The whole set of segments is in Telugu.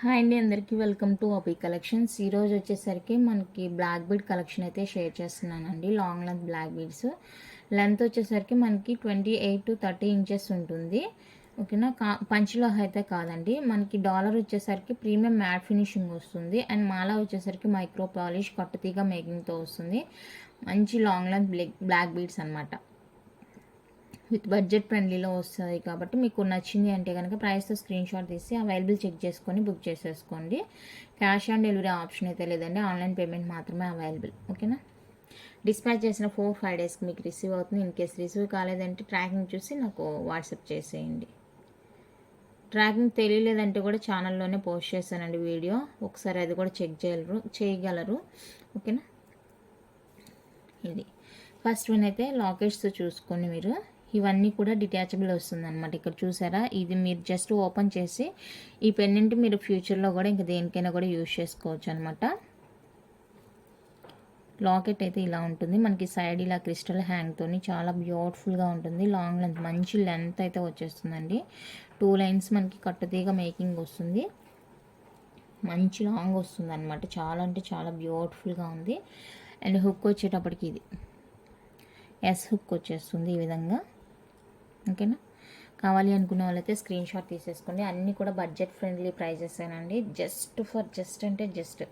హాయ్ అండి అందరికీ వెల్కమ్ టు అపీ కలెక్షన్స్. ఈరోజు వచ్చేసరికి మనకి బ్లాక్ బీడ్ కలెక్షన్ అయితే షేర్ చేస్తున్నానండి long length black beads. Length వచ్చేసరికి మనకి twenty eight to thirty inches ఉంటుంది. ఓకేనా? కా పంచలో అయితే కాదండి. మనకి డాలర్ వచ్చేసరికి ప్రీమియం మ్యాట్ ఫినిషింగ్ వస్తుంది. అండ్ మాల వచ్చేసరికి మైక్రో పాలిష్ కట్టుతీగ మేకింగ్తో వస్తుంది. మంచి లాంగ్ లెంత్ బ్లాక్ బీడ్స్ అనమాట విత్ బడ్జెట్ ఫ్రెండ్లీలో వస్తుంది కాబట్టి మీకు నచ్చింది అంటే కనుక ప్రైస్తో స్క్రీన్ షాట్ తీసి అవైలబుల్ చెక్ చేసుకొని బుక్ చేసేసుకోండి. క్యాష్ ఆన్ డెలివరీ ఆప్షన్ అయితే లేదండి. ఆన్లైన్ పేమెంట్ మాత్రమే అవైలబుల్. ఓకేనా? డిస్పాచ్ చేసిన ఫోర్ ఫైవ్ డేస్కి మీకు రిసీవ్ అవుతుంది. ఇన్ కేస్ రిసీవ్ కాలేదంటే ట్రాకింగ్ చూసి నాకు వాట్సాప్ చేసేయండి. ట్రాకింగ్ తెలియలేదంటే కూడా ఛానల్లోనే పోస్ట్ చేశానండి వీడియో. ఒకసారి అది కూడా చెక్ చేయగలరు చేయగలరు. ఓకేనా? ఇది. ఫస్ట్ వన్ అయితే లాకెట్స్ చూసుకోండి మీరు. ఇవన్నీ కూడా డిటాచబుల్ వస్తుంది అనమాట ఇక్కడ చూసారా? ఇది మీరు జస్ట్ ఓపెన్ చేసి ఈ పెన్నెంట్ మీరు ఫ్యూచర్లో కూడా ఇంకా దేనికైనా కూడా యూజ్ చేసుకోవచ్చు అనమాట లాకెట్ అయితే ఇలా ఉంటుంది. మనకి సైడ్ ఇలా క్రిస్టల్ హ్యాంగ్తోని చాలా బ్యూటిఫుల్గా ఉంటుంది. లాంగ్ లెంత్ మంచి లెంత్ అయితే వచ్చేస్తుందండి. టూ లైన్స్ మనకి కట్టుతీగ మేకింగ్ వస్తుంది. మంచి లాంగ్ వస్తుంది అనమాట చాలా అంటే చాలా బ్యూటిఫుల్గా ఉంది. అండ్ హుక్ వచ్చేటప్పటికి ఇది. ఎస్ హుక్ వచ్చేస్తుంది ఈ విధంగా. ఓకేనా? కావాలి అనుకున్న వాళ్ళైతే స్క్రీన్ షాట్ తీసేసుకోండి. అన్నీ కూడా బడ్జెట్ ఫ్రెండ్లీ ప్రైజెస్ అండి జస్ట్ ఫర్ జస్ట్ అంటే just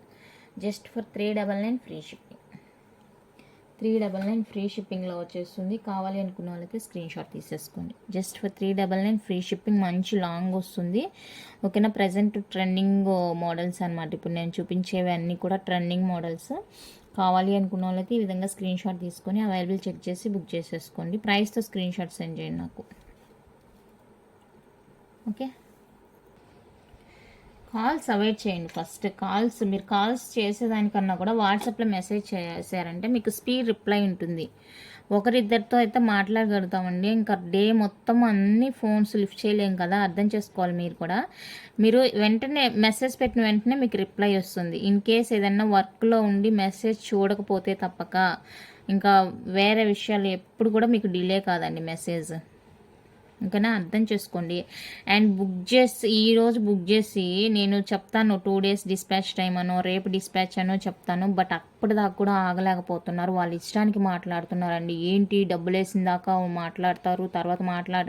just for three double nine free shipping three double nine free షిప్పింగ్లో వచ్చేస్తుంది. కావాలి అనుకున్న వాళ్ళకి స్క్రీన్ షాట్ తీసేసుకోండి. Just for three double nine free shipping మంచి లాంగ్ వస్తుంది. ఓకేనా? ప్రజెంట్ ట్రెండింగ్ మోడల్స్ అనమాట ఇప్పుడు నేను చూపించేవి అన్నీ కూడా ట్రెండింగ్ మోడల్స్ కావాలి అనుకున్న వాళ్ళకి ఈ విధంగా స్క్రీన్ షాట్ తీసుకొని అవైలబుల్ చెక్ చేసి బుక్ చేసేసుకోండి. ప్రైస్తో స్క్రీన్ షాట్ సెండ్ చేయండి నాకు. ఓకే కాల్స్ అవాయిడ్ చేయండి ఫస్ట్ కాల్స్ మీరు కాల్స్ చేసేదానికన్నా కూడా వాట్సాప్లో మెసేజ్ చేశారంటే మీకు స్పీడ్ రిప్లై ఉంటుంది. ఒకరిద్దరితో అయితే మాట్లాడగలుగుతామండి. ఇంకా డే మొత్తం అన్ని ఫోన్స్ లిఫ్ట్ చేయలేం కదా అర్థం చేసుకోవాలి మీరు కూడా. మీరు వెంటనే మెసేజ్ పెట్టిన వెంటనే మీకు రిప్లై వస్తుంది. ఇన్ కేస్ ఏదైనా వర్క్లో ఉండి మెసేజ్ చూడకపోతే తప్పక. ఇంకా వేరే విషయాలు ఎప్పుడు కూడా మీకు డిలే కాదండి మెసేజ్. ఇంకనే అర్థం చేసుకోండి. అండ్ బుక్ చేసి ఈరోజు బుక్ చేసి నేను చెప్తాను టూ డేస్ డిస్పాచ్ టైం అనో రేపు డిస్పాచ్ అనో చెప్తాను. బట్ ఇప్పటిదాకా కూడా ఆగలేకపోతున్నారు. వాళ్ళు ఇష్టానికి మాట్లాడుతున్నారండి. ఏంటి? డబ్బులు వేసిన దాకా మాట్లాడతారు తర్వాత మాట్లాడ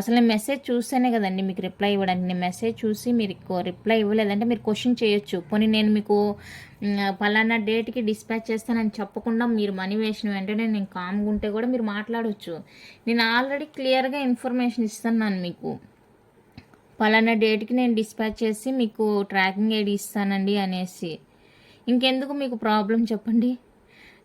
అసలు నేను మెసేజ్ చూస్తేనే కదండి మీకు రిప్లై ఇవ్వడానికి. నేను మెసేజ్ చూసి మీరు రిప్లై ఇవ్వలేదంటే మీరు క్వశ్చన్ చేయొచ్చు. పోనీ నేను మీకు పలానా డేట్కి డిస్పాచ్ చేస్తానని చెప్పకుండా మీరు మనీ వేసిన వెంటనే నేను కామ్గా ఉంటే కూడా మీరు మాట్లాడవచ్చు నేను ఆల్రెడీ క్లియర్గా ఇన్ఫర్మేషన్ ఇస్తున్నాను మీకు. పలానా డేట్కి నేను డిస్పాచ్ చేసి మీకు ట్రాకింగ్ ఐడి ఇస్తానండి అనేసి. ఇంకెందుకు మీకు ప్రాబ్లం చెప్పండి?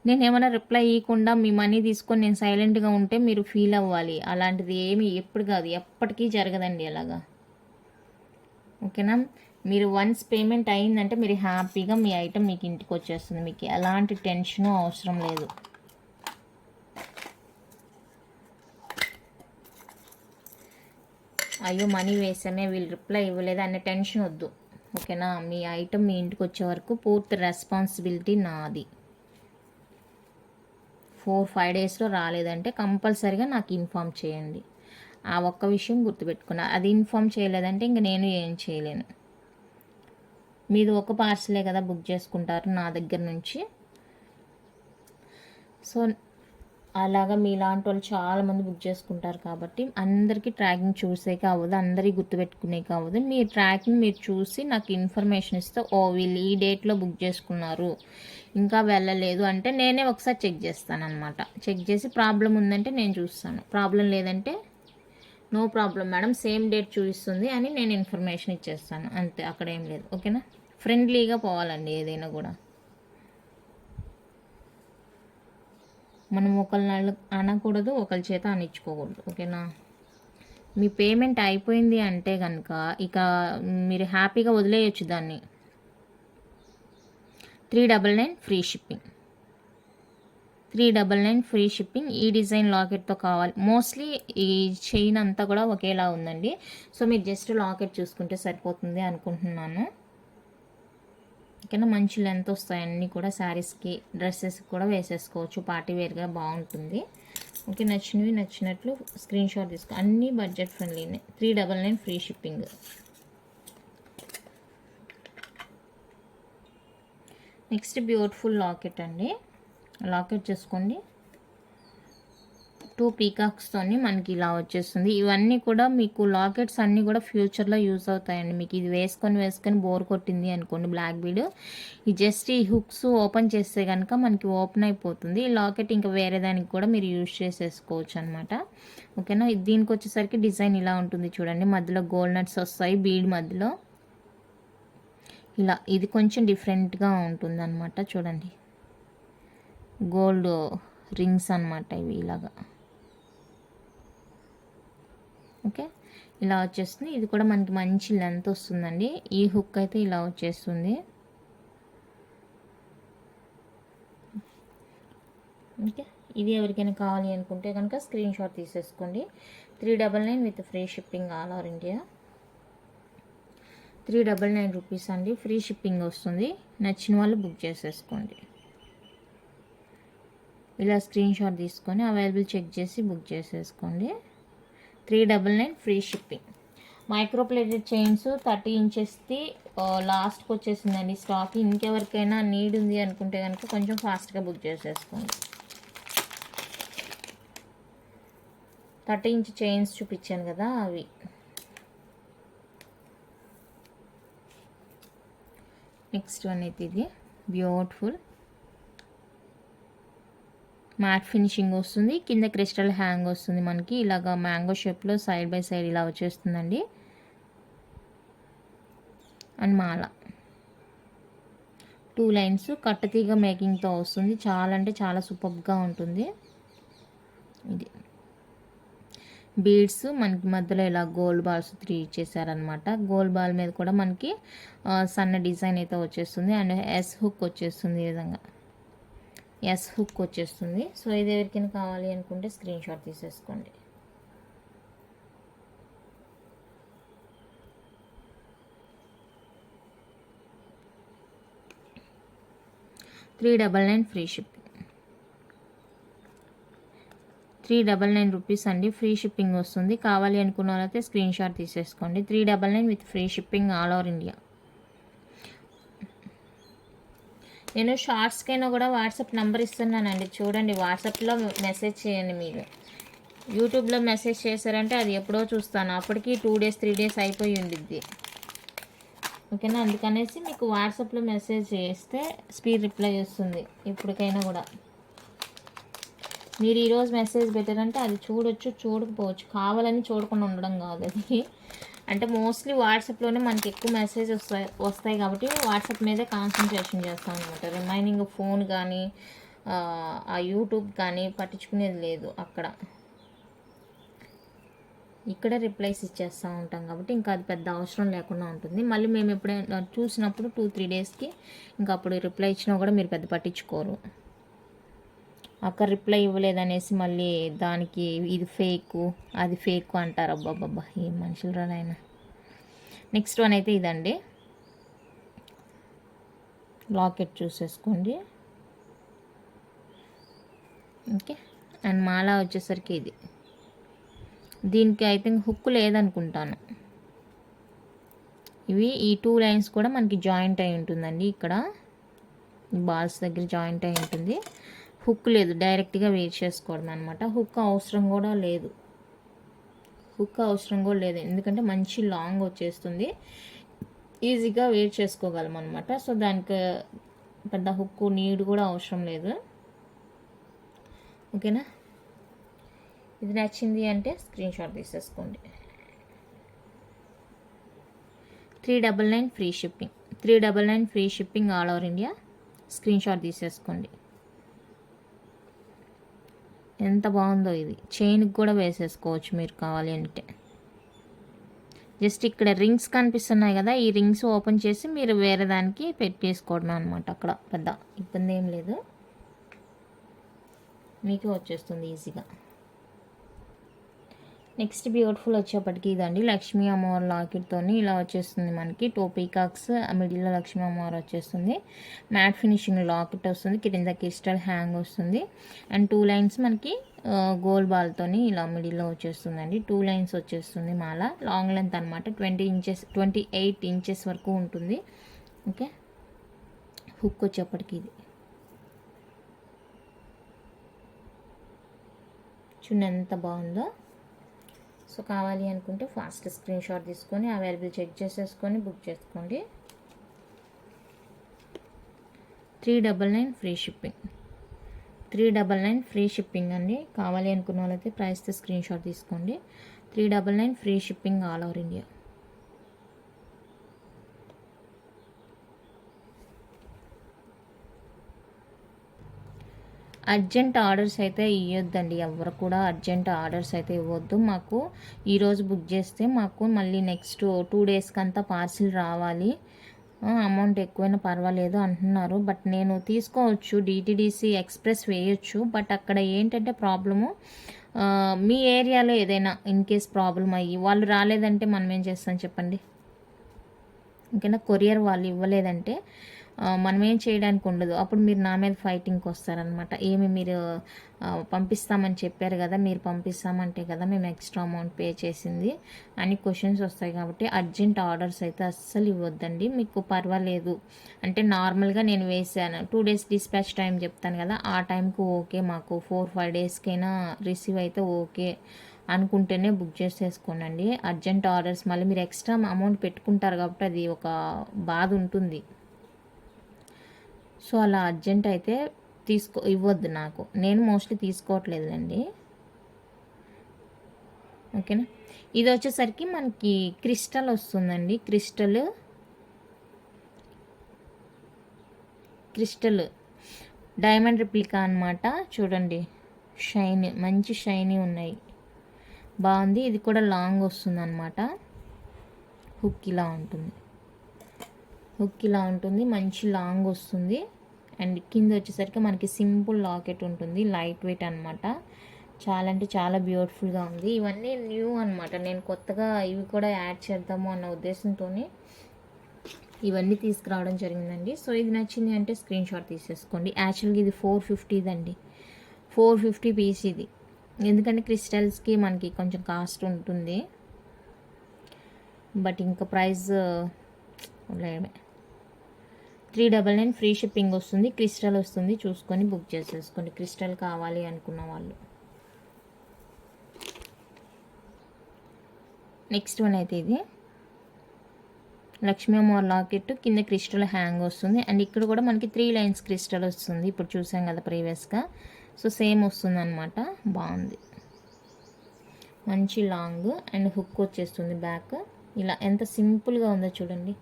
నేను ఏమైనా రిప్లై ఇవ్వకుండా మీ మనీ తీసుకొని నేను సైలెంట్గా ఉంటే మీరు ఫీల్ అవ్వాలి. అలాంటిది ఏమి ఎప్పుడు కాదు. ఎప్పటికీ జరగదండి అలాగా. ఓకేనా మీరు వన్స్ పేమెంట్ అయిందంటే మీరు హ్యాపీగా మీ ఐటెం మీకు ఇంటికి వచ్చేస్తుంది. మీకు ఎలాంటి టెన్షన్ అవసరం లేదు. అయ్యో మనీ వేసామే. వీళ్ళు రిప్లై ఇవ్వలేదు. అనే టెన్షన్ వద్దు. ఓకేనా? మీ ఐటమ్ మీ ఇంటికి వచ్చే వరకు పూర్తి రెస్పాన్సిబిలిటీ నాది. ఫోర్ ఫైవ్ డేస్లో రాలేదంటే కంపల్సరీగా నాకు ఇన్ఫామ్ చేయండి. ఆ ఒక్క విషయం గుర్తుపెట్టుకున్నా. అది ఇన్ఫామ్ చేయలేదంటే ఇంక నేను ఏం చేయలేను. మీది ఒక పార్సలే కదా బుక్ చేసుకుంటారు నా దగ్గర నుంచి. సో అలాగా మీలాంటి వాళ్ళు చాలామంది బుక్ చేసుకుంటారు కాబట్టి అందరికీ ట్రాకింగ్ చూసేకి అవ్వదు అందరికీ గుర్తుపెట్టుకునే అవ్వదు మీ ట్రాకింగ్ మీరు చూసి నాకు ఇన్ఫర్మేషన్ ఇస్తే ఓ వీళ్ళు ఈ డేట్లో బుక్ చేసుకున్నారు. ఇంకా వెళ్ళలేదు. అంటే నేనే ఒకసారి చెక్ చేస్తాను అనమాట చెక్ చేసి ప్రాబ్లం ఉందంటే నేను చూస్తాను. ప్రాబ్లం లేదంటే no problem madam same date చూపిస్తుంది అని నేను ఇన్ఫర్మేషన్ ఇచ్చేస్తాను. అంతే అక్కడ ఏం లేదు. ఓకేనా ఫ్రెండ్లీగా పోవాలండి ఏదైనా కూడా. మనం ఒకళ్ళు అనకూడదు ఒకరి చేత అనిచ్చుకోకూడదు ఓకేనా? మీ పేమెంట్ అయిపోయింది అంటే కనుక ఇక మీరు హ్యాపీగా వదిలేయచ్చు దాన్ని. Three double nine free shipping. Three double nine free shipping ఈ డిజైన్ లాకెట్తో కావాలి. మోస్ట్లీ ఈ చైన్ అంతా కూడా ఒకేలా ఉందండి. సో మీరు జస్ట్ లాకెట్ చూసుకుంటే సరిపోతుంది అనుకుంటున్నాను. ఓకేనా మంచి లెంత్ వస్తాయి. అన్నీ కూడా శారీస్కి డ్రెస్సెస్కి కూడా వేసేసుకోవచ్చు. పార్టీ వేర్గా బాగుంటుంది. ఓకే నచ్చినవి నచ్చినట్లు స్క్రీన్ షాట్ తీసుకో. అన్నీ budget ఫ్రెండ్లీనే three double nine free shipping next beautiful locket అండి. లాకెట్ చేసుకోండి. టూ పీకాక్స్తోని మనకి ఇలా వచ్చేస్తుంది. ఇవన్నీ కూడా మీకు లాకెట్స్ అన్నీ కూడా ఫ్యూచర్లో యూజ్ అవుతాయండి. మీకు ఇది వేసుకొని వేసుకొని బోర్ కొట్టింది అనుకోండి బ్లాక్ బీడ్. ఈ జస్ట్ ఈ హుక్స్ ఓపెన్ చేస్తే కనుక మనకి ఓపెన్ అయిపోతుంది. ఈ లాకెట్ ఇంకా వేరే దానికి కూడా మీరు యూజ్ చేసేసుకోవచ్చు అనమాట ఓకేనా దీనికి వచ్చేసరికి డిజైన్ ఇలా ఉంటుంది చూడండి. మధ్యలో గోల్డ్ నట్స్ వస్తాయి బీడ్ మధ్యలో. ఇలా ఇది కొంచెం డిఫరెంట్గా ఉంటుంది అనమాట చూడండి. గోల్డ్ రింగ్స్ అనమాట ఇవి ఇలాగా. ఓకే? ఇలా వచ్చేస్తుంది. ఇది కూడా మనకి మంచి లెంత్ వస్తుందండి. ఈ హుక్ అయితే ఇలా వచ్చేస్తుంది. ఓకే? ఇది ఎవరికైనా కావాలి అనుకుంటే కనుక స్క్రీన్ షాట్ తీసేసుకోండి. Three double nine with free shipping all over India. Three double nine rupees అండి. ఫ్రీ షిప్పింగ్ వస్తుంది. నచ్చిన వాళ్ళు బుక్ చేసేసుకోండి. ఇలా స్క్రీన్ షాట్ తీసుకొని అవైలబుల్ చెక్ చేసి బుక్ చేసేసుకోండి. Three double nine free shipping. Micro plated chains thirty ఇంచెస్ది లాస్ట్కి వచ్చేసిందండి స్టాక్. ఇంకెవరికైనా నీడ్ ఉంది అనుకుంటే కనుక కొంచెం ఫాస్ట్గా బుక్ చేసేసుకోండి. థర్టీ ఇంచ్ చైన్స్ చూపించాను కదా అవి. నెక్స్ట్ వన్ అయితే ఇది. బ్యూటిఫుల్. మ్యాట్ ఫినిషింగ్ వస్తుంది. కింద క్రిస్టల్ హ్యాంగ్ వస్తుంది మనకి. ఇలాగా మ్యాంగో షేప్లో సైడ్ బై సైడ్ ఇలా వచ్చేస్తుందండి. అండ్ మాల. టూ లైన్స్ కట్టతీగ మేకింగ్తో వస్తుంది. చాలా అంటే చాలా సూపర్గా ఉంటుంది. ఇది. బీడ్స్ మనకి మధ్యలో ఇలా గోల్డ్ బాల్స్ త్రీ ఇచ్చేసారనమాట గోల్డ్ బాల్ మీద కూడా మనకి సన్న డిజైన్ అయితే వచ్చేస్తుంది. అండ్ ఎస్ హుక్ వచ్చేస్తుంది ఈ విధంగా. ఎస్ హుక్ వచ్చేస్తుంది. సో ఇది ఎవరికైనా కావాలి అనుకుంటే స్క్రీన్ షాట్ తీసేసుకోండి. Three double nine free shipping three double nine rupees అండి. ఫ్రీ షిప్పింగ్ వస్తుంది. కావాలి అనుకున్న వాళ్ళైతే స్క్రీన్ షాట్ తీసేసుకోండి. Three double nine with free shipping all over India నేను షార్ట్స్కైనా కూడా వాట్సాప్ నెంబర్ ఇస్తున్నానండి. చూడండి వాట్సాప్లో మెసేజ్ చేయండి మీరు. యూట్యూబ్లో మెసేజ్ చేశారంటే అది ఎప్పుడో చూస్తాను. అప్పటికి టూ డేస్ త్రీ డేస్ అయిపోయి ఉండిద్ది. ఓకేనా? అందుకనేసి మీకు వాట్సాప్లో మెసేజ్ చేస్తే స్పీడ్ రిప్లై వస్తుంది ఎప్పటికైనా కూడా. మీరు ఈరోజు మెసేజ్ పెట్టారంటే అది చూడొచ్చు చూడకపోవచ్చు. కావాలని చూడకుండా ఉండడం కాదు అది. అంటే మోస్ట్లీ వాట్సాప్లోనే మనకి ఎక్కువ మెసేజ్ వస్తాయి వస్తాయి కాబట్టి వాట్సాప్ మీదే కాన్సన్ట్రేషన్ చేస్తాం అనమాట రిమైనింగ్ ఫోన్ కానీ ఆ యూట్యూబ్ కానీ పట్టించుకునేది లేదు అక్కడ. ఇక్కడ రిప్లైస్ ఇచ్చేస్తూ ఉంటాం కాబట్టి ఇంకా అది పెద్ద అవసరం లేకుండా ఉంటుంది. మళ్ళీ మేము ఎప్పుడైనా చూసినప్పుడు టూ త్రీ డేస్కి ఇంకా అప్పుడు రిప్లై ఇచ్చినా కూడా మీరు పెద్ద పట్టించుకోరు. అక్క రిప్లై ఇవ్వలేదనేసి మళ్ళీ దానికి ఇది ఫేక్ అది ఫేక్ అంటారు. అబ్బాబ్బా ఏ మనుషులు రానాయన నెక్స్ట్ వన్ అయితే ఇదండి. లాకెట్ చూసేసుకోండి. ఓకే. అండ్ మాల వచ్చేసరికి ఇది. దీనికి ఐ థింక్ హుక్ లేదనుకుంటాను. ఇవి ఈ టూ లైన్స్ కూడా మనకి జాయింట్ అయి ఉంటుందండి ఇక్కడ. బాల్స్ దగ్గర జాయింట్ అయి ఉంటుంది. హుక్ లేదు. డైరెక్ట్గా వేర్ చేసుకోవడం అనమాట హుక్ అవసరం కూడా లేదు. హుక్ అవసరం కూడా లేదు. ఎందుకంటే మంచి లాంగ్ వచ్చేస్తుంది. ఈజీగా వేర్ చేసుకోగలం అనమాట సో దానికి పెద్ద హుక్ నీడ్ కూడా అవసరం లేదు. ఓకేనా? ఇది నచ్చింది అంటే స్క్రీన్ షాట్ తీసేసుకోండి. Three double nine free shipping. Three double nine free shipping all over India. Screen shot తీసేసుకోండి. ఎంత బాగుందో ఇది. చైన్కి కూడా వేసేసుకోవచ్చు మీరు కావాలి అంటే. జస్ట్ ఇక్కడ రింగ్స్ కనిపిస్తున్నాయి కదా ఈ రింగ్స్ ఓపెన్ చేసి మీరు వేరే దానికి పెట్టేసుకోవడం అనమాట అక్కడ. పెద్ద ఇబ్బంది ఏం లేదు. మీకు వచ్చేస్తుంది ఈజీగా నెక్స్ట్ బ్యూటిఫుల్ వచ్చేప్పటికి ఇదండి లక్ష్మీ అమ్మవారి లాకెట్తో ఇలా వచ్చేస్తుంది మనకి. టూ పీకాక్స్ మిడిల్లో లక్ష్మీ అమ్మవారు వచ్చేస్తుంది. మ్యాట్ ఫినిషింగ్ లాకెట్ వస్తుంది కింద క్రిస్టల్ హ్యాంగ్ వస్తుంది. అండ్ టూ లైన్స్ మనకి గోల్ బాల్తో ఇలా మిడిల్లో వచ్చేస్తుందండి. టూ లైన్స్ వచ్చేస్తుంది మాల. లాంగ్ లెంత్ అనమాట twenty inches twenty eight inches వరకు ఉంటుంది. ఓకే? హుక్ వచ్చేప్పటికి ఇది. చూడండి ఎంత బాగుందో. సో కావాలి అనుకుంటే ఫాస్ట్ స్క్రీన్ షాట్ తీసుకొని అవైలబుల్ చెక్ చేసేసుకొని బుక్ చేసుకోండి. Three double nine free shipping. Three double nine free shipping అండి. కావాలి అనుకున్న వాళ్ళైతే ప్రైస్తో స్క్రీన్ షాట్ తీసుకోండి. Three double nine free shipping all over India. Urgent orders అయితే ఇవ్వద్దండి ఎవరు కూడా అర్జెంట్ ఆర్డర్స్ అయితే ఇవ్వద్దు. మాకు ఈరోజు బుక్ చేస్తే మాకు మళ్ళీ నెక్స్ట్ టూ డేస్కి అంతా పార్సిల్ రావాలి. అమౌంట్ ఎక్కువైనా పర్వాలేదు అంటున్నారు. బట్ నేను తీసుకోవచ్చు. డిటిడిసి ఎక్స్ప్రెస్ వేయొచ్చు. బట్ అక్కడ ఏంటంటే ప్రాబ్లము మీ ఏరియాలో ఏదైనా ఇన్ కేస్ ప్రాబ్లం అయ్యి వాళ్ళు రాలేదంటే మనం ఏం చేస్తాం చెప్పండి? ఇంకైనా కొరియర్ వాళ్ళు ఇవ్వలేదంటే మనం ఏం చేయడానికి ఉండదు. అప్పుడు మీరు నా మీద ఫైటింగ్కి వస్తారనమాట ఏమి మీరు పంపిస్తామని చెప్పారు కదా మీరు పంపిస్తామంటే కదా మేము ఎక్స్ట్రా అమౌంట్ పే చేసింది అని క్వశ్చన్స్ వస్తాయి కాబట్టి అర్జెంట్ ఆర్డర్స్ అయితే అస్సలు ఇవ్వద్దండి. మీకు పర్వాలేదు. అంటే నార్మల్గా నేను వేసాను. టూ డేస్ డిస్పాచ్ టైం చెప్తాను కదా ఆ టైంకి ఓకే మాకు. ఫోర్ ఫైవ్ డేస్కైనా రిసీవ్ అయితే ఓకే అనుకుంటేనే బుక్ చేసేసుకోనండి. అర్జెంట్ ఆర్డర్స్ మళ్ళీ మీరు ఎక్స్ట్రా అమౌంట్ పెట్టుకుంటారు కాబట్టి అది ఒక బాధ ఉంటుంది. సో అలా అర్జెంట్ అయితే తీసుకో ఇవ్వద్దు నాకు. నేను మోస్ట్లీ తీసుకోవట్లేదండి ఓకేనా? ఇది వచ్చేసరికి మనకి క్రిస్టల్ వస్తుందండి. క్రిస్టల్. క్రిస్టల్. డైమండ్ రిప్లికా అనమాట చూడండి. షైన్ మంచి షైనీ ఉన్నాయి. బాగుంది. ఇది కూడా లాంగ్ వస్తుంది అనమాట హుక్ ఇలా ఉంటుంది. హుక్ ఇలా ఉంటుంది మంచి లాంగ్ వస్తుంది. అండ్ కింద వచ్చేసరికి మనకి సింపుల్ లాకెట్ ఉంటుంది లైట్ వెయిట్ అనమాట చాలా అంటే చాలా బ్యూటిఫుల్గా ఉంది. ఇవన్నీ న్యూ అనమాట నేను కొత్తగా ఇవి కూడా యాడ్ చేద్దాము అన్న ఉద్దేశంతో ఇవన్నీ తీసుకురావడం జరిగిందండి. సో ఇది నచ్చింది అంటే స్క్రీన్ షాట్ తీసేసుకోండి. యాక్చువల్గా ఇది ఫోర్ ఫిఫ్టీదండి ఫోర్ ఫిఫ్టీ పీస్ ఇది. ఎందుకంటే క్రిస్టల్స్కి మనకి కొంచెం కాస్ట్ ఉంటుంది. బట్ ఇంకా price లేమే three double nine free shipping వస్తుంది క్రిస్టల్ వస్తుంది. చూసుకొని బుక్ చేసేసుకోండి. క్రిస్టల్ కావాలి అనుకున్న వాళ్ళు. నెక్స్ట్ వన్ అయితే ఇది. లక్ష్మీ అమ్మవారి లాకెట్ కింద క్రిస్టల్ హ్యాంగ్ వస్తుంది. అండ్ ఇక్కడ కూడా మనకి త్రీ లైన్స్ క్రిస్టల్ వస్తుంది. ఇప్పుడు చూసాం కదా ప్రీవియస్గా. సో సేమ్ వస్తుంది అనమాట బాగుంది. మంచి లాంగ్ అండ్ హుక్ వచ్చేస్తుంది బ్యాక్. ఇలా ఎంత సింపుల్గా ఉందో చూడండి.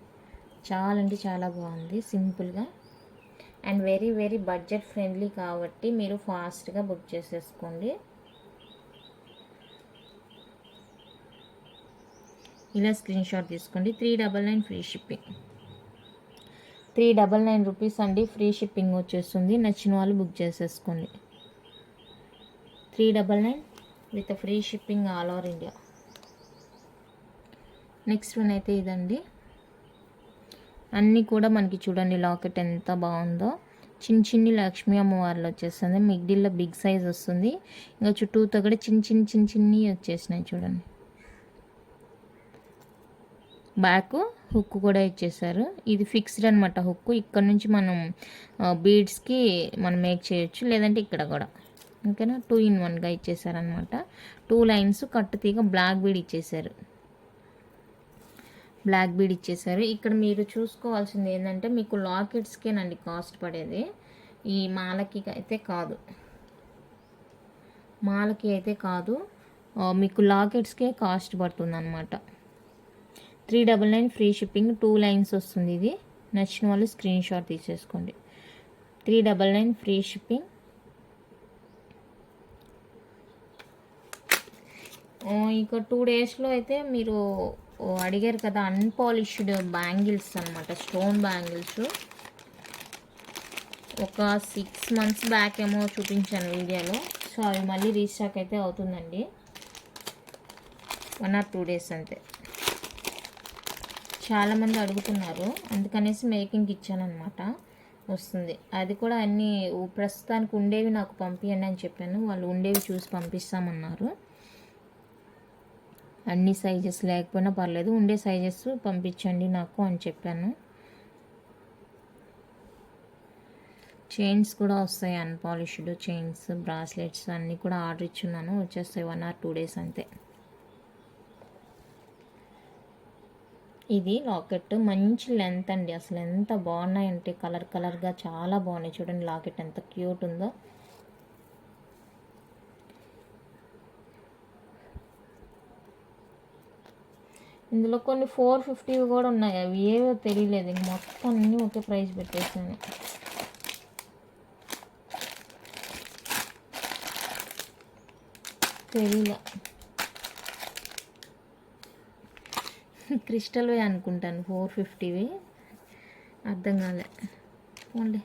చాలా అంటే చాలా బాగుంది సింపుల్గా. And very very budget friendly కాబట్టి మీరు ఫాస్ట్గా బుక్ చేసేసుకోండి. ఇలా స్క్రీన్ షాట్ తీసుకోండి. Three double nine free shipping. Three double nine rupees అండి ఫ్రీ షిప్పింగ్ వచ్చేస్తుంది. నచ్చిన వాళ్ళు బుక్ చేసేసుకోండి. Three double nine with free shipping all over India. Next one అయితే ఇదండి. అన్నీ కూడా మనకి చూడండి లాకెట్ ఎంత బాగుందో. చిన్న చిన్ని లక్ష్మీ అమ్మవార్లు వచ్చేస్తుంది. మిగ్డిల్లో బిగ్ సైజ్ వస్తుంది. ఇంకా చుట్టూతో కూడా చిన్న చిన్న చిన్న చిన్ని వచ్చేసినాయి చూడండి. బ్యాక్ హుక్ కూడా ఇచ్చేసారు ఇది ఫిక్స్డ్ అనమాట హుక్. ఇక్కడ నుంచి మనం బీడ్స్కి మనం మేక్ చేయొచ్చు. లేదంటే ఇక్కడ కూడా. ఓకేనా? టూ ఇన్ వన్గా ఇచ్చేసారనమాట టూ లైన్స్ కట్టు తీగ బ్లాక్ బీడ్ ఇచ్చేసారు బ్లాక్ బీడ్ ఇచ్చేసారు. ఇక్కడ మీరు చూసుకోవాల్సింది ఏంటంటే మీకు లాకెట్స్కేనండి కాస్ట్ పడేది. ఈ మాలకి అయితే కాదు. మాలకి అయితే కాదు. మీకు లాకెట్స్కే కాస్ట్ పడుతుంది అనమాట three double nine free shipping two lines వస్తుంది ఇది. నచ్చిన వాళ్ళు స్క్రీన్ షాట్ తీసేసుకోండి. Three double nine free shipping. ఇక టూ డేస్లో అయితే మీరు అడిగారు కదా అన్పాలిష్డ్ బ్యాంగిల్స్ అనమాట స్టోన్ బ్యాంగిల్స్ ఒక సిక్స్ మంత్స్ బ్యాక్ ఏమో చూపించాను వీడియోలో. సో అవి మళ్ళీ రీస్టాక్ అయితే అవుతుందండి. వన్ ఆర్ టూ డేస్ అంతే. చాలామంది అడుగుతున్నారు. అందుకనేసి మేకింగ్కి ఇచ్చానమాట వస్తుంది. అది కూడా అన్నీ ప్రస్తుతానికి ఉండేవి నాకు పంపించండి అని చెప్పాను. వాళ్ళు ఉండేవి చూసి పంపిస్తామన్నారు. అన్ని సైజెస్ లేకపోయినా పర్లేదు ఉండే సైజెస్ పంపించండి నాకు అని చెప్పాను. చైన్స్ కూడా వస్తాయి అన్పాలిష్డ్ చైన్స్ బ్రాస్లెట్స్ అన్నీ కూడా ఆర్డర్ ఇచ్చున్నాను. వచ్చేస్తాయి వన్ ఆర్ టూ డేస్ అంతే. ఇది లాకెట్ మంచి లెంత్ అండి. అసలు ఎంత బాగున్నాయంటే కలర్ కలర్గా చాలా బాగున్నాయి. చూడండి లాకెట్ ఎంత క్యూట్ ఉందో. ఇందులో కొన్ని ఫోర్ ఫిఫ్టీ కూడా ఉన్నాయి. అవి ఏవో తెలియలేదు. ఇంక మొత్తం అన్నీ ఒకే ప్రైస్ పెట్టేసాను తెలియలే క్రిస్టల్వే అనుకుంటాను. ఫోర్ ఫిఫ్టీవి అర్థం కాలే. ఓన్లీ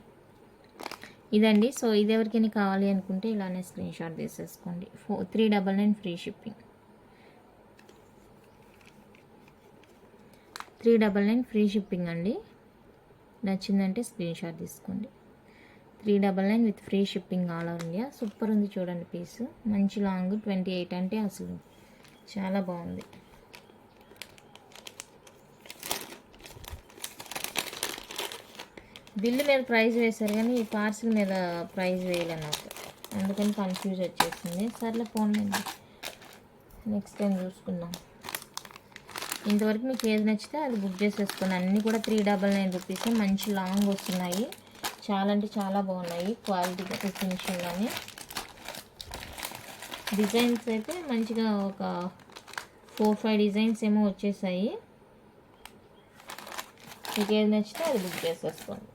ఇదండి. సో ఇది ఎవరికైనా కావాలి అనుకుంటే ఇలానే స్క్రీన్ షాట్ తీసేసుకోండి. ఫో three double nine free shipping. Three double nine free shipping అండి. నచ్చిందంటే స్క్రీన్ షాట్ తీసుకోండి. Three double nine with free shipping all over India. Super ఉంది చూడండి పీస్. మంచి లాంగ్ ట్వంటీ ఎయిట్ అంటే అసలు చాలా బాగుంది. బిల్లు మీద ప్రైస్ వేశారు కానీ ఈ పార్సిల్ మీద ప్రైస్ వేయలే నాకు. అందుకని కన్ఫ్యూజ్ వచ్చేసింది. సర్లే ఫోన్ నెక్స్ట్ టైం చూసుకుందాం. ఇంతవరకు మీకు ఏది నచ్చితే అది బుక్ చేసేసుకోండి. అన్నీ కూడా త్రీ డబల్ నైన్ రూపీస్ మంచి లాంగ్ వస్తున్నాయి. చాలా అంటే చాలా బాగున్నాయి. క్వాలిటీ ఫినిషింగ్ కానీ డిజైన్స్ అయితే మంచిగా ఒక ఫోర్ ఫైవ్ డిజైన్స్ ఏమో వచ్చేసాయి. మీకు ఏది నచ్చితే అది బుక్ చేసేసుకోండి.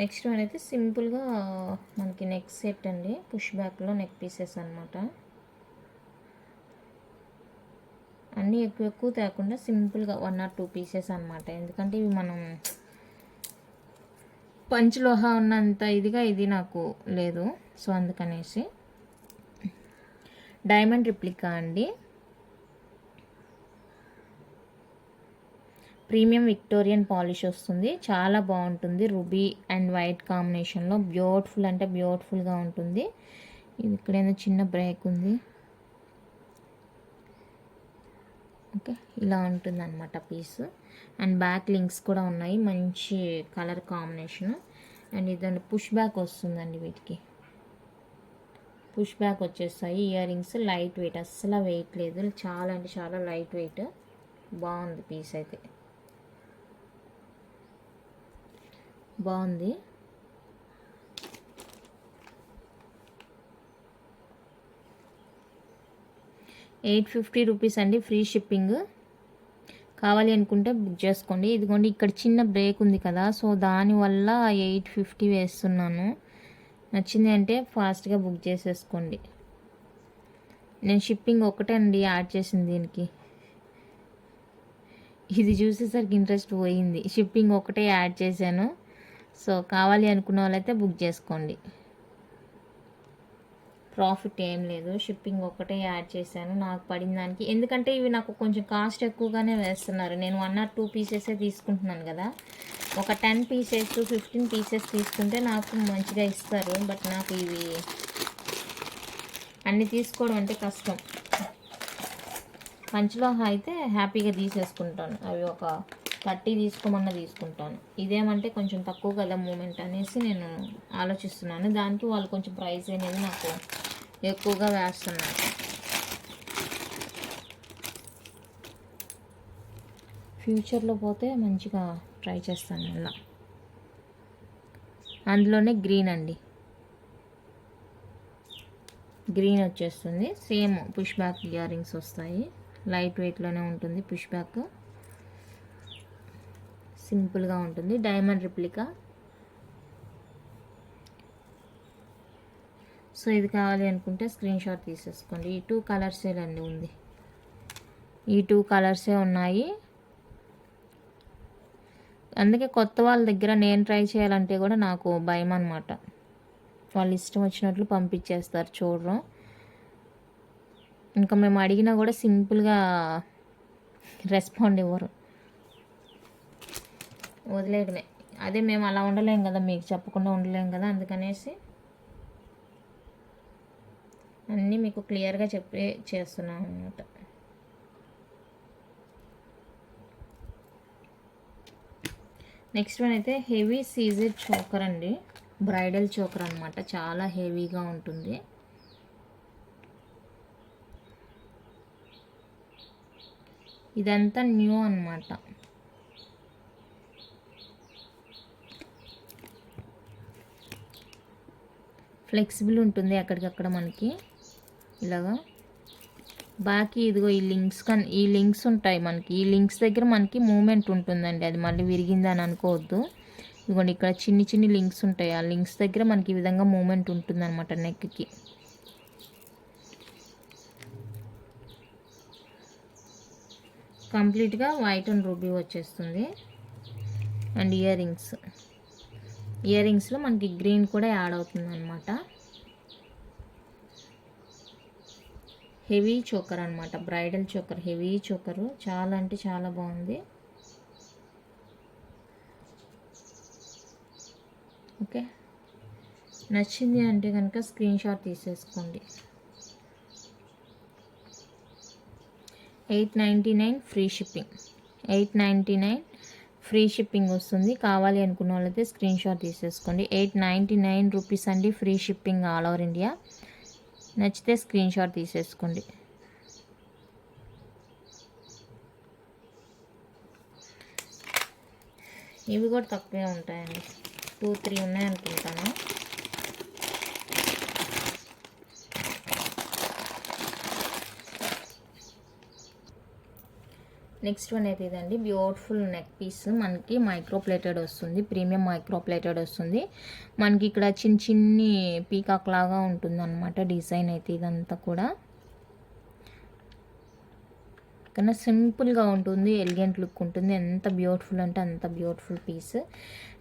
నెక్స్ట్ వన్ అయితే సింపుల్గా మనకి నెక్ సెట్ అండి. పుష్ బ్యాక్లో నెక్ పీసెస్ అనమాట అన్నీ ఎక్కువ ఎక్కువ తేకుండా సింపుల్గా వన్ ఆర్ టూ పీసెస్ అనమాట ఎందుకంటే ఇవి మనం పంచలోహ ఉన్నంత ఇదిగా ఇది నాకు లేదు. సో అందుకనేసి డైమండ్ రిప్లికా అండి. ప్రీమియం విక్టోరియన్ పాలిష్ వస్తుంది. చాలా బాగుంటుంది. రుబీ అండ్ వైట్ కాంబినేషన్లో. బ్యూటిఫుల్ అంటే బ్యూటిఫుల్గా ఉంటుంది. ఇది ఇక్కడేదో చిన్న బ్రేక్ ఉంది. ఓకే ఇలా ఉంటుంది అనమాట పీస్. అండ్ బ్యాక్ లింక్స్ కూడా ఉన్నాయి. మంచి కలర్ కాంబినేషన్. అండ్ ఇదండి పుష్ బ్యాక్ వస్తుందండి వీటికి. పుష్ బ్యాక్ వచ్చేస్తాయి. Ear rings light weight. అస్సలు వెయిట్ లేదు. చాలా అంటే చాలా లైట్ వెయిట్. బాగుంది పీస్ అయితే. బాగుంది. ఎయిట్ ఫిఫ్టీ రూపీస్ అండి ఫ్రీ షిప్పింగ్. కావాలి అనుకుంటే బుక్ చేసుకోండి. ఇదిగోండి ఇక్కడ చిన్న బ్రేక్ ఉంది కదా సో దానివల్ల ఎయిట్ ఫిఫ్టీ వేస్తున్నాను. నచ్చింది అంటే ఫాస్ట్గా బుక్ చేసేసుకోండి. నేను షిప్పింగ్ ఒకటే అండి యాడ్ చేసింది దీనికి. ఇది చూసేసరికి ఇంట్రెస్ట్ పోయింది. షిప్పింగ్ ఒకటే యాడ్ చేశాను. సో కావాలి అనుకున్న వాళ్ళైతే బుక్ చేసుకోండి. ప్రాఫిట్ ఏం లేదు. షిప్పింగ్ ఒకటే యాడ్ చేశాను. నాకు పడిన దానికి. ఎందుకంటే ఇవి నాకు కొంచెం కాస్ట్ ఎక్కువగానే వేస్తున్నారు. నేను వన్ ఆర్ టూ పీసెసే తీసుకుంటున్నాను కదా. ఒక టెన్ పీసెస్ ఫిఫ్టీన్ పీసెస్ తీసుకుంటే నాకు మంచిగా ఇస్తారు. బట్ నాకు ఇవి అన్ని తీసుకోవడం అంటే కష్టం. మంచిలో అయితే హ్యాపీగా తీసేసుకుంటాను. అవి ఒక థర్టీ తీసుకోమన్నా తీసుకుంటాను. ఇదేమంటే కొంచెం తక్కువ కదా మూమెంట్ అనేసి నేను ఆలోచిస్తున్నాను. దానికి వాళ్ళు కొంచెం ప్రైస్ అనేది నాకు ఎక్కువగా వేస్తున్నారు. ఫ్యూచర్లో పోతే మంచిగా ట్రై చేస్తాను ఇలా అందులోనే గ్రీన్ అండి. గ్రీన్ వచ్చేస్తుంది. Same push back ear rings వస్తాయి. లైట్ వెయిట్లోనే ఉంటుంది పుష్ బ్యాక్ సింపుల్గా ఉంటుంది. Diamond replica. సో ఇది కావాలి అనుకుంటే స్క్రీన్ షాట్ తీసేసుకోండి. ఈ టూ కలర్సే రండి ఉంది. ఈ టూ కలర్సే ఉన్నాయి. అందుకే కొత్త వాళ్ళ దగ్గర నేను ట్రై చేయాలంటే కూడా నాకు భయం అనమాట వాళ్ళు ఇష్టం వచ్చినట్లు పంపించేస్తారు చూడరు ఇంకా మేము అడిగినా కూడా సింపుల్గా రెస్పాండ్ ఇవ్వరు. వదిలేయడమే. అదే మేము అలా ఉండలేం కదా మీకు చెప్పకుండా ఉండలేం కదా అందుకనేసి అన్నీ మీకు క్లియర్గా చెప్పి చేస్తున్నాం అన్నమాట. నెక్స్ట్ వన్ అయితే హెవీ సీజర్ చోకర్ అండి. బ్రైడల్ చోకర్ అనమాట చాలా హెవీగా ఉంటుంది. ఇదంతా న్యూ అనమాట ఫ్లెక్సిబుల్ ఉంటుంది అక్కడికక్కడ మనకి. ఇలాగా. బాకీ ఇదిగో ఈ లింక్స్ కన్ ఈ లింక్స్ ఉంటాయి మనకి. ఈ లింక్స్ దగ్గర మనకి మూమెంట్ ఉంటుందండి. అది మళ్ళీ విరిగిందని అనుకోవద్దు. ఇదిగోండి ఇక్కడ చిన్ని చిన్ని లింక్స్ ఉంటాయి. ఆ లింక్స్ దగ్గర మనకి ఈ విధంగా మూమెంట్ ఉంటుంది అనమాట నెక్కి. కంప్లీట్గా వైట్ అండ్ రూబీ వచ్చేస్తుంది. And ear rings. ఇయర్ రింగ్స్లో మనకి గ్రీన్ కూడా యాడ్ అవుతుంది అనమాట హెవీ చోకర్ అనమాట బ్రైడల్ చోకర్ హెవీ చోకరు. చాలా అంటే చాలా బాగుంది. ఓకే. నచ్చింది అంటే కనుక స్క్రీన్ షాట్ తీసేసుకోండి. Eight ninety nine free shipping. Eight ninety nine free shipping వస్తుంది. కావాలి అనుకున్న వాళ్ళైతే స్క్రీన్ షాట్ తీసేసుకోండి. ఎయిట్ నైంటీ నైన్ రూపీస్ అండి free shipping all over India. నచ్చితే స్క్రీన్ షాట్ తీసేసుకోండి. ఇవి కూడా తక్కువే ఉంటాయండి. టూ త్రీ ఉన్నాయి అనుకుంటాను. నెక్స్ట్ వన్ అయితే ఇదండి. బ్యూటిఫుల్ నెక్ పీస్ మనకి మైక్రో ప్లేటెడ్ వస్తుంది. ప్రీమియం మైక్రో ప్లేటెడ్ వస్తుంది. మనకి ఇక్కడ చిన్న చిన్ని పీకాక్ లాగా ఉంటుంది అనమాట డిజైన్ అయితే ఇదంతా కూడా. కన్నా సింపుల్గా ఉంటుంది ఎలిగెంట్ లుక్ ఉంటుంది. ఎంత బ్యూటిఫుల్ అంటే అంత బ్యూటిఫుల్ పీస్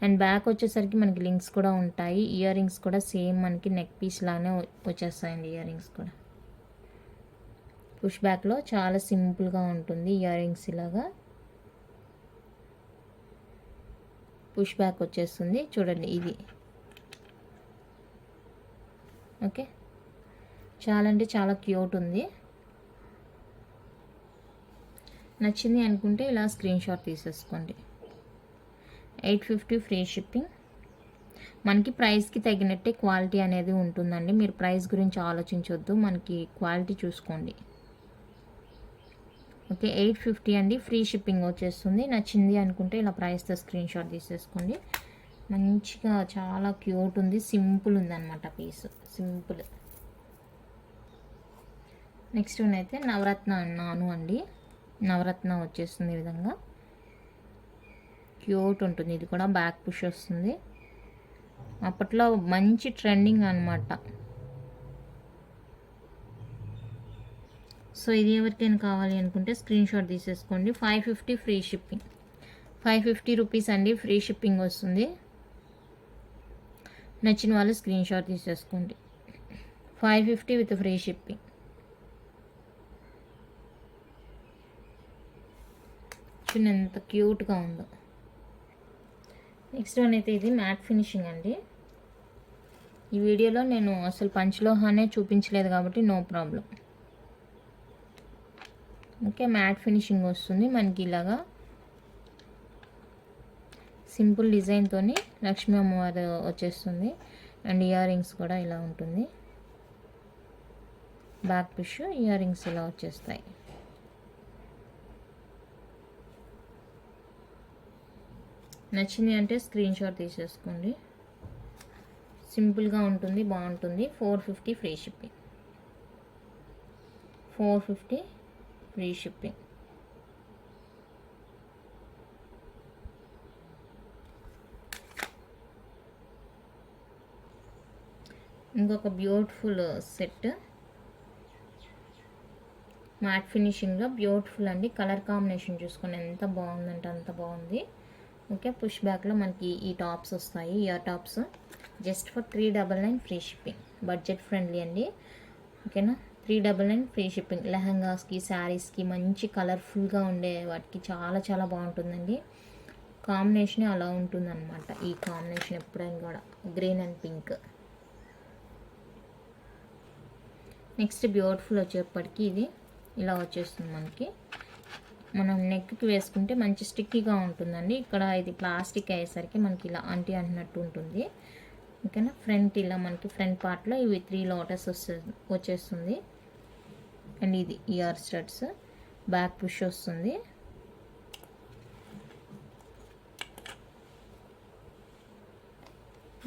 అండ్ బ్యాక్ వచ్చేసరికి మనకి లింక్స్ కూడా ఉంటాయి. ఇయర్ రింగ్స్ కూడా సేమ్ మనకి నెక్ పీస్ లానే వచ్చేస్తాయండి ఇయర్ రింగ్స్ కూడా. పుష్ బ్యాక్లో చాలా సింపుల్గా ఉంటుంది ఇయర్ రింగ్స్ ఇలాగా. పుష్ బ్యాక్ వచ్చేస్తుంది. చూడండి ఇది. ఓకే. చాలా అంటే చాలా క్యూట్ ఉంది. నచ్చింది అనుకుంటే ఇలా స్క్రీన్ షాట్ తీసేసుకోండి. Eight fifty free shipping. మనకి ప్రైస్కి తగినట్టే క్వాలిటీ అనేది ఉంటుందండి. మీరు ప్రైస్ గురించి ఆలోచించవద్దు మనకి క్వాలిటీ చూసుకోండి. ఓకే ఎయిట్ ఫిఫ్టీ అండి. ఫ్రీ షిప్పింగ్ వచ్చేస్తుంది. నచ్చింది అనుకుంటే ఇలా ప్రైస్తో స్క్రీన్ షాట్ తీసేసుకోండి. మంచిగా చాలా క్యూట్ ఉంది. సింపుల్ ఉందన్నమాట పీస్. సింపుల్. నెక్స్ట్ వన్ అయితే నవరత్న అన్నాను అండి. నవరత్న వచ్చేస్తుంది ఈ విధంగా. క్యూట్ ఉంటుంది. ఇది కూడా బ్యాక్ పుష్ వస్తుంది. అప్పట్లో మంచి ట్రెండింగ్ అనమాట సో ఇది ఎవరికైనా కావాలి అనుకుంటే స్క్రీన్ షాట్ తీసేసుకోండి. Five fifty free shipping. Five fifty rupees అండి ఫ్రీ షిప్పింగ్ వస్తుంది. నచ్చిన వాళ్ళు స్క్రీన్ షాట్ తీసేసుకోండి. Five fifty with free shipping. చూడండి ఎంత క్యూట్గా ఉందో. నెక్స్ట్ వన్ అయితే ఇది మ్యాట్ ఫినిషింగ్ అండి. ఈ వీడియోలో నేను అసలు పంచలోహానే చూపించలేదు కాబట్టి no problem. Okay matte finishing వస్తుంది మనకి ఇలాగా. సింపుల్ డిజైన్తో లక్ష్మీ అమ్మవారు వచ్చేస్తుంది. అండ్ ఇయర్ రింగ్స్ కూడా ఇలా ఉంటుంది. బ్యాక్ పిష్ ఇయర్ రింగ్స్ ఇలా వచ్చేస్తాయి. నచ్చింది అంటే స్క్రీన్ షాట్ తీసేసుకోండి. సింపుల్గా ఉంటుంది బాగుంటుంది. Four fifty free shipping four fifty free shipping. ఇంకొక బ్యూటిఫుల్ సెట్ మ్యాట్ ఫినిషింగ్లో బ్యూటిఫుల్ అండి. కలర్ కాంబినేషన్ చూసుకొని ఎంత బాగుందంటే అంత బాగుంది. ఓకే పుష్ బ్యాక్లో మనకి ఈ టాప్స్ వస్తాయి ear tops just for three double nine free shipping budget friendly అండి. ఓకేనా three double nine free shipping. లెహంగాస్కి శారీస్కి మంచి కలర్ఫుల్గా ఉండే వాటికి చాలా చాలా బాగుంటుందండి. కాంబినేషన్ అలా ఉంటుందన్నమాట. ఈ కాంబినేషన్ ఎప్పుడైనా కూడా. Green and pink. Next beautiful వచ్చేప్పటికి ఇది. ఇలా వచ్చేస్తుంది మనకి. మనం నెక్కి వేసుకుంటే మంచి స్టిక్కీగా ఉంటుందండి. ఇక్కడ ఇది ప్లాస్టిక్ అయ్యేసరికి మనకి ఇలా అంటి అంటున్నట్టు ఉంటుంది. ఓకేనా? ఫ్రంట్ ఇలా మనకి ఫ్రంట్ పార్ట్లో ఇవి త్రీ లోటస్ వస్తుంది వచ్చేస్తుంది. అండ్ ఇది ఇయర్ స్టడ్స్ బ్యాక్ పుష్ వస్తుంది.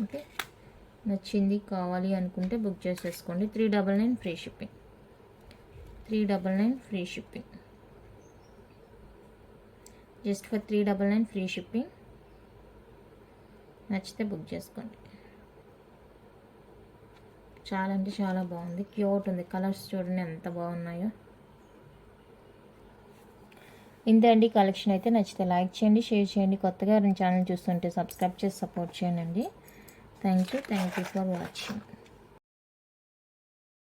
ఓకే నచ్చింది కావాలి అనుకుంటే బుక్ చేసేసుకోండి. Three double nine free shipping three double nine free shipping just for three double nine free shipping నచ్చితే బుక్ చేసుకోండి. చాలా అంటే చాలా బాగుంది. క్యూట్ ఉంది. కలర్స్ చూడండి ఎంత బాగున్నాయో. ఇంతే అండి. కలెక్షన్ అయితే నచ్చితే లైక్ చేయండి షేర్ చేయండి. కొత్తగా ఛానల్ చూస్తుంటే సబ్స్క్రైబ్ చేసి సపోర్ట్ చేయండి thank you thank you for watching.